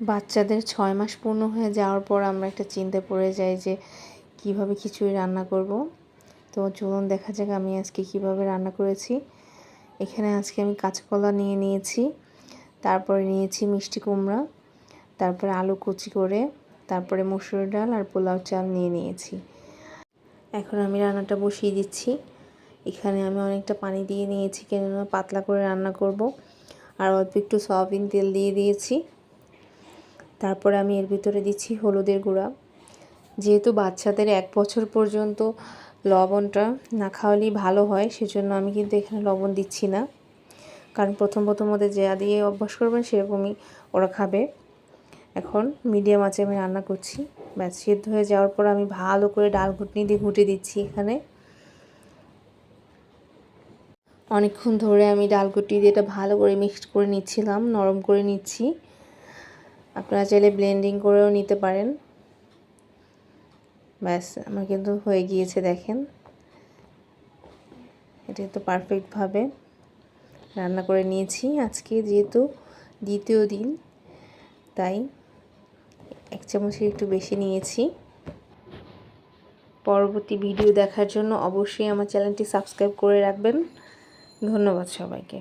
বাচ্চাদের ছয় মাস পূর্ণ হয়ে যাওয়ার পর আমরা একটা চিন্তা পড়ে যাই যে কীভাবে খিচুড়ি রান্না করব। তো চলুন দেখা যাক আমি আজকে কীভাবে রান্না করেছি। এখানে আজকে আমি কাঁচকলা নিয়ে নিয়েছি, তারপরে নিয়েছি মিষ্টি কুমড়া, তারপরে আলু কুচি করে, তারপরে মসুর ডাল আর পোলাও চাল নিয়ে নিয়েছি। এখন আমি রান্নাটা বসিয়ে দিচ্ছি। এখানে আমি অনেকটা পানি দিয়ে নিয়েছি কেননা পাতলা করে রান্না করব। আর অল্প একটু সয়াবিন তেল দিয়ে দিয়েছি। তারপরে আমি এর ভিতরে দিচ্ছি হলুদের গুঁড়া। যেহেতু বাচ্চাদের এক বছর পর্যন্ত লবণটা না খাওয়ালেই ভালো হয়, সেজন্য আমি কিন্তু এখানে লবণ দিচ্ছি না। কারণ প্রথম প্রথম ওদের যা দিয়ে অভ্যাস করবেন সেরকমই ওরা খাবে। এখন মিডিয়াম আঁচে আমি রান্না করছি। ব্যাস, সিদ্ধ হয়ে যাওয়ার পর আমি ভালো করে ডাল ঘুটনি দিয়ে ঘুটে দিচ্ছি এখানে। অনেকক্ষণ ধরে আমি ডাল ঘুটি দিয়ে এটা ভালো করে মিক্সড করে নিচ্ছিলাম, নরম করে নিচ্ছি। আপনারা চাইলে ব্লেন্ডিং করেও নিতে পারেন। ব্যাস, আমার কিন্তু হয়ে গিয়েছে, দেখেন। এটা তো পারফেক্টভাবে রান্না করে নিয়েছি আজকে, যেহেতু দ্বিতীয় দিন, তাই এক চামচের একটু বেশি নিয়েছি। পরবর্তী ভিডিও দেখার জন্য অবশ্যই আমার চ্যানেলটি সাবস্ক্রাইব করে রাখবেন। ধন্যবাদ সবাইকে।